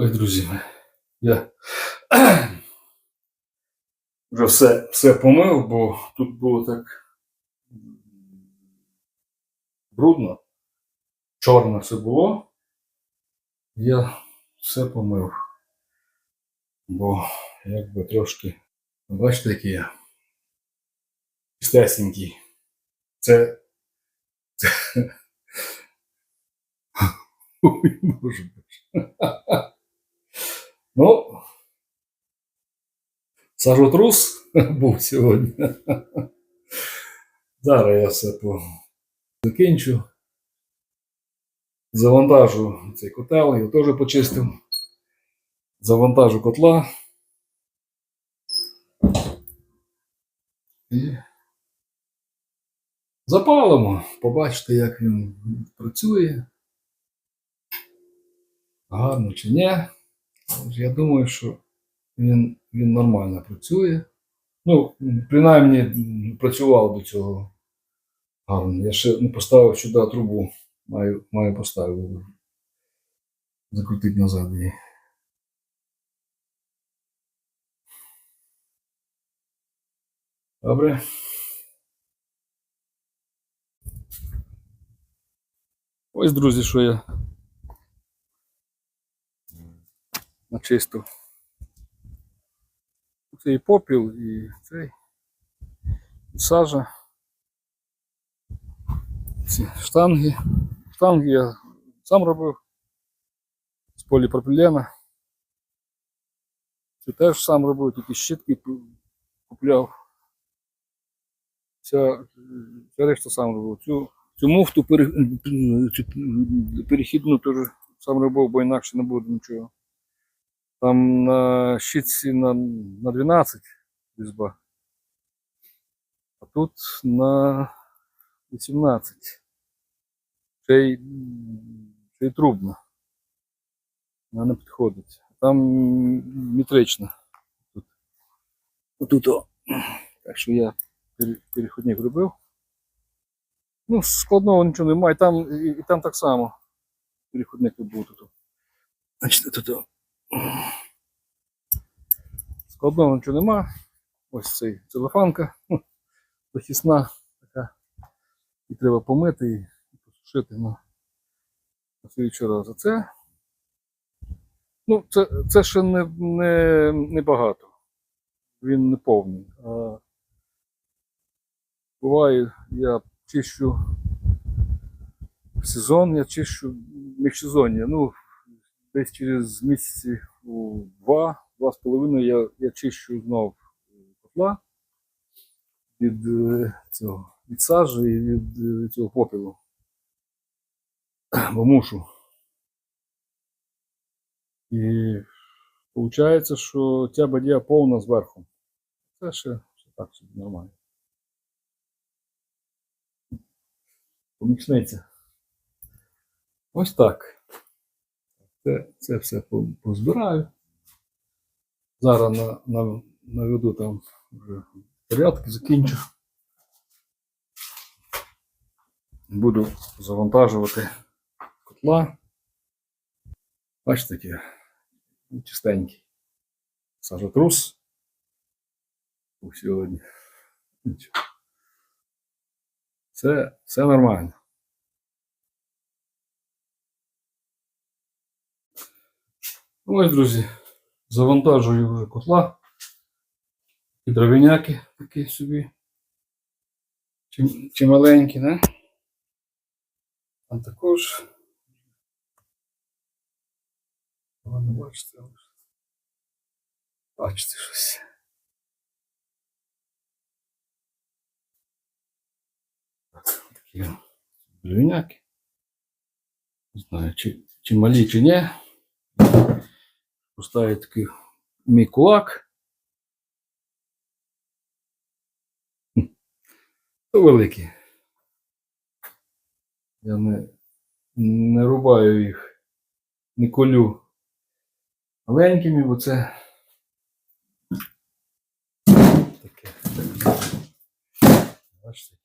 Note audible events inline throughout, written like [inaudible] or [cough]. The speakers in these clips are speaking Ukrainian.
Ой, друзі, я [clears throat] вже все, все помив, бо тут було так брудно, чорно все було. Я все помив. Бо якби трошки, бачите, який я чистесенький. Це. це... [laughs] Ой, боже. [laughs] Ну, сажотрус [laughs] був сьогодні. Зараз я все закінчу. Завантажу цей котел, його теж почистив. Завантажу котла. І запалимо. Побачите, як він працює. Гарно чи ні. Я думаю, що він, він нормально працює. Ну, принаймні, працював до цього гарно. Я ще не поставив сюди трубу. Маю, маю поставити. Закрутити назад її. Добре. Ось, друзі, що я начистив. Це і попіл, і цей, і сажа. Ці штанги. Штанги я сам робив з поліпропілена. Це теж сам робив, тільки щітки купляв. Ця, ця решта сам робив. Цю, цю муфту перехідну теж сам робив, бо інакше не буде нічого. Там на щитці на, на 12 різьба. А тут на 18. Ще й, ще й трубна. Вона не підходить. Там метрична. Тут. Отут. О. Так що я переходник робив. Ну, складного нічого немає. Там, і, і там так само. Переходник був тут. Значить, тут. Складного нічого нема. Ось цей целефанка ну, [laughs] захисна така. І треба помити і посушити на, на слідчий раз. Це. Ну, це, це ще не, не, не багато. Він не повний. А буває, я чищу сезон, я чищу міжсезоння. Ну, десь через місяці два, два з половиною я, я чищу знов котла від е, цього від сажі і від е, цього попілу. Бо мушу. І виходить, що ця бадія повна зверху. Це ще, ще так собі нормально. Помічниця. Ось так. Це, це все позбираю. Зараз на, на, наведу там вже порядки, закінчу. Буду завантажувати котла. Бачите, такі чистенький. Сажотрус. Сьогодні. Все, все нормально. Ну, Ось, друзі, завантажую вже котла. І дровіняки такі собі. Чим, чималенькі, да? А також. Не бачите, бачите щось. Так, такі дровіняки. Не знаю, чи, чи малі, чи ні. Поставить такий мій кулак. То великі. Я не, не рубаю їх, не колю маленькими, бо це таке. Бачите,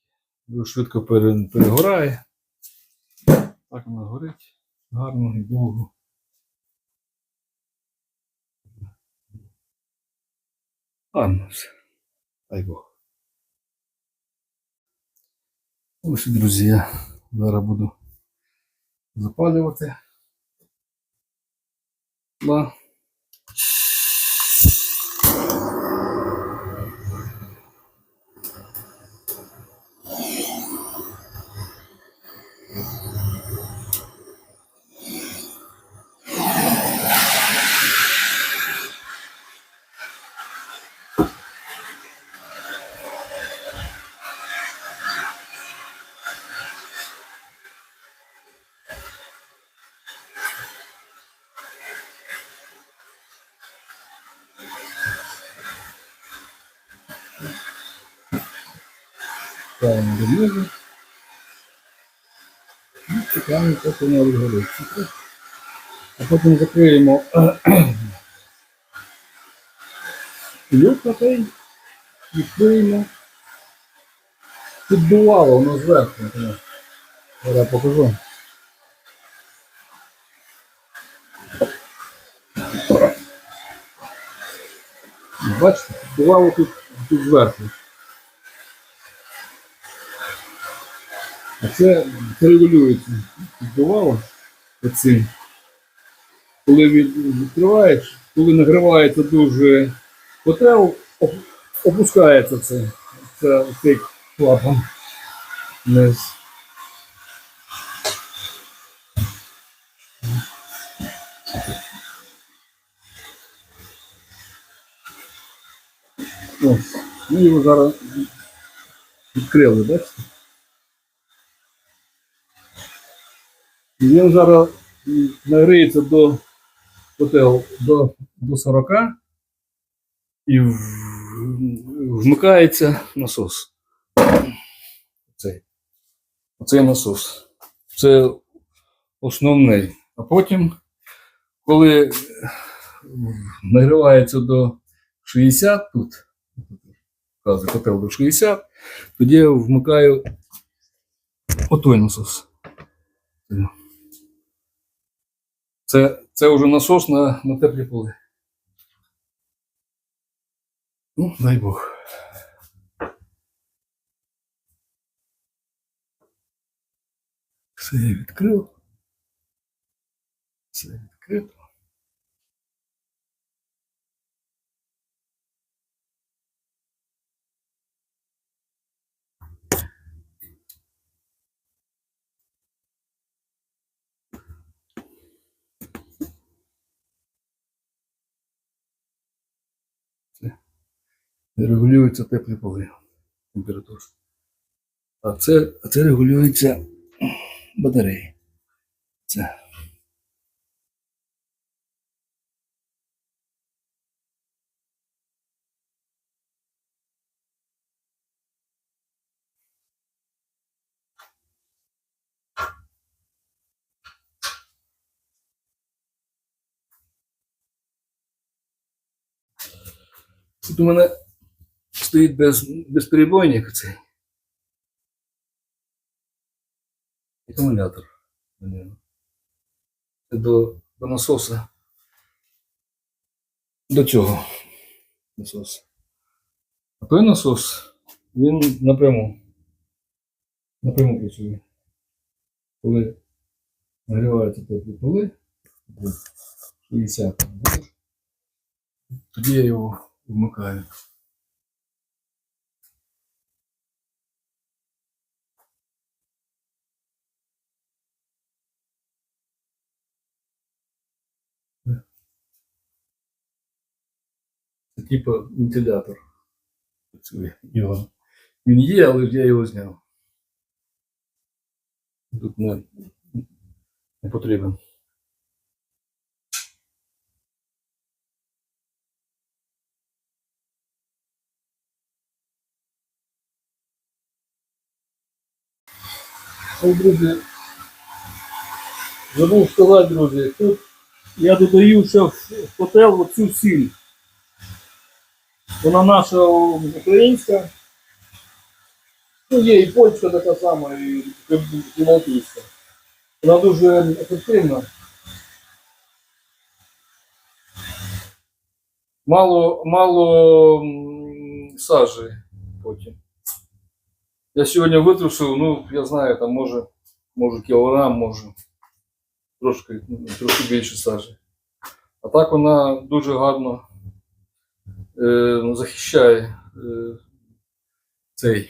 дуже швидко перегорає. Так воно горить гарно і довго. Все. Дай Бог. Ось, друзі, я зараз буду запалювати. Да. Ставимо до нього. І чекаємо, поки воно розгориться. А потім закриємо люк на той, відкриємо. Піддувало воно зверху. Я покажу. Бачите, піддувало тут, тут зверху. А це, регулюється. Піддувало оцим. Коли від, відкриваєш, коли нагрівається дуже котел, опускається це, це цей клапан вниз. Ось, ми його зараз відкрили, бачите? Він зараз нагріється до котел до, до 40 і вмикається насос. Оцей. Оцей насос. Це основний. А потім, коли нагрівається до 60 тут, котел до 60, тоді я вмикаю отой насос. Це, це вже насос на, на теплі поли. Ну, дай Бог. Все я відкрив. Все відкрито. Регулюються теплі поли температури. А це, а це регулюється батареї. Це. Тут у мене стоїть без, безперебойник цей. Акумулятор. До, до насоса. До цього насос. А той насос, він напряму. Напряму працює. Коли нагріваються теплі поли, до 60 тоді я його вмикаю. Це типу вентилятор. Працює. Його. Він є, але ж я його зняв. Тут не, не потрібен. Ой, друзі, забув сказати, друзі, тут я додаю ще в котел оцю сіль. Вона наша українська. Ну, є і польська така сама, і, балтійська. Вона дуже ефективна. Мало, мало сажі потім. Я сьогодні витрусив, ну, я знаю, там може, може кілограм, може трошки, ну, трохи більше сажі. А так вона дуже гарно е, захищає е, цей е,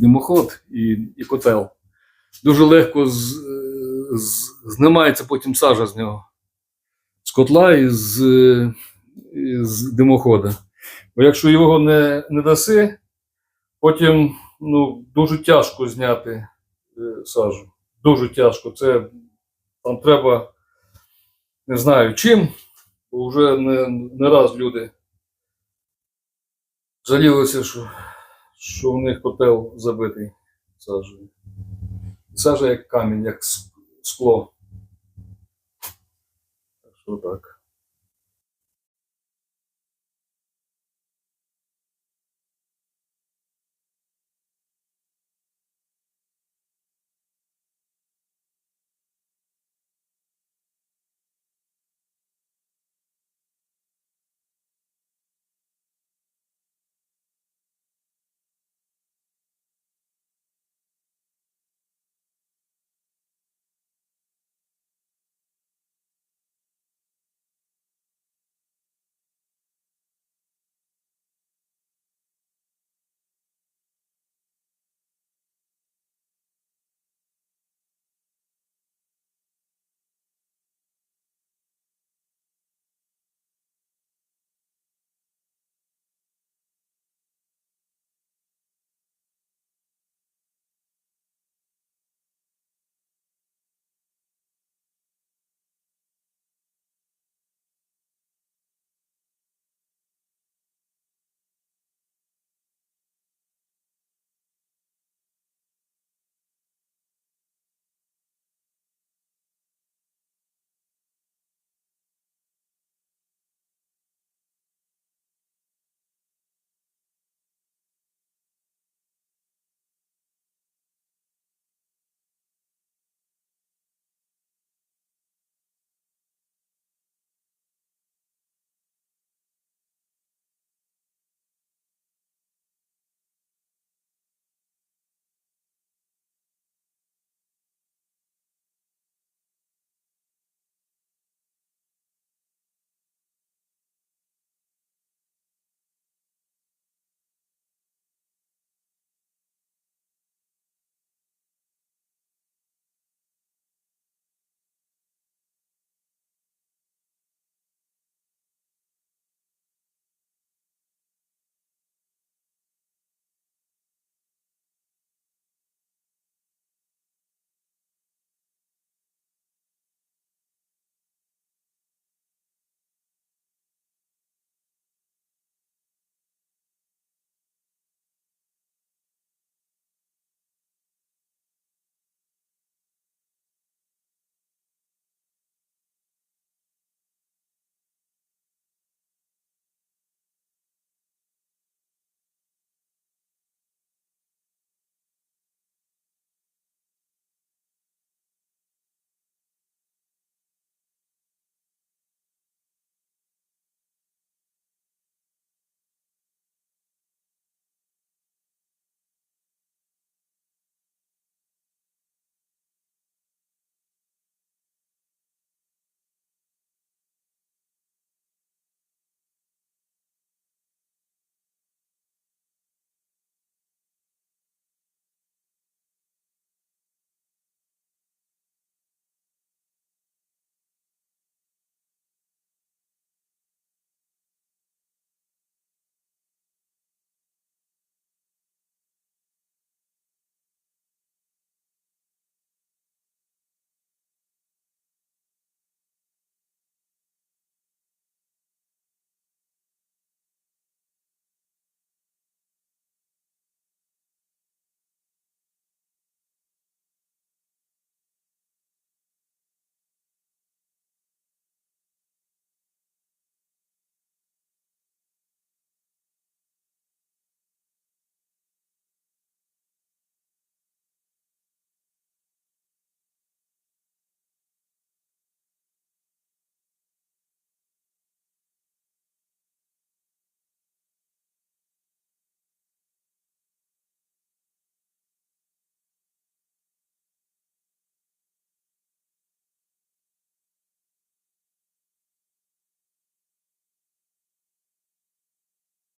димоход і, і котел. Дуже легко з, з, знімається потім сажа з нього. З котла і з, і з димохода. Бо якщо його не, не даси, потім ну, дуже тяжко зняти сажу. Дуже тяжко. Це там треба, не знаю чим, вже не, не раз люди жалілися, що, що в них котел забитий сажею. Сажа як камінь, як скло. Так що так.